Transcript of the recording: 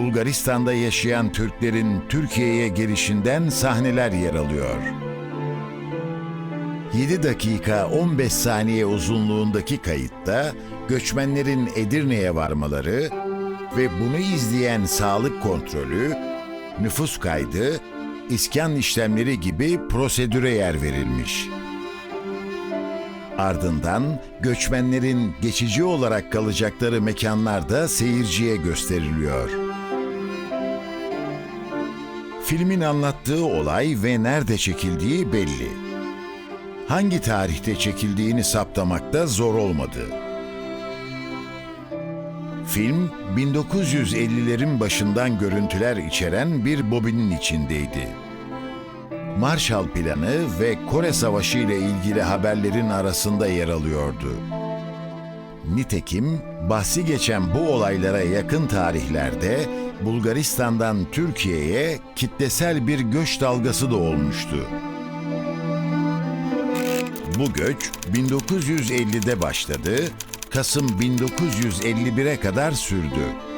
Bulgaristan'da yaşayan Türklerin Türkiye'ye gelişinden sahneler yer alıyor. 7 dakika 15 saniye uzunluğundaki kayıtta göçmenlerin Edirne'ye varmaları ve bunu izleyen sağlık kontrolü, nüfus kaydı, iskan işlemleri gibi prosedüre yer verilmiş. Ardından göçmenlerin geçici olarak kalacakları mekanlar da seyirciye gösteriliyor. Filmin anlattığı olay ve nerede çekildiği belli. Hangi tarihte çekildiğini saptamakta zor olmadı. Film 1950'lerin başından görüntüler içeren bir bobinin içindeydi. Marshall Planı ve Kore Savaşı ile ilgili haberlerin arasında yer alıyordu. Nitekim bahsi geçen bu olaylara yakın tarihlerde Bulgaristan'dan Türkiye'ye kitlesel bir göç dalgası da olmuştu. Bu göç 1950'de başladı, Kasım 1951'e kadar sürdü.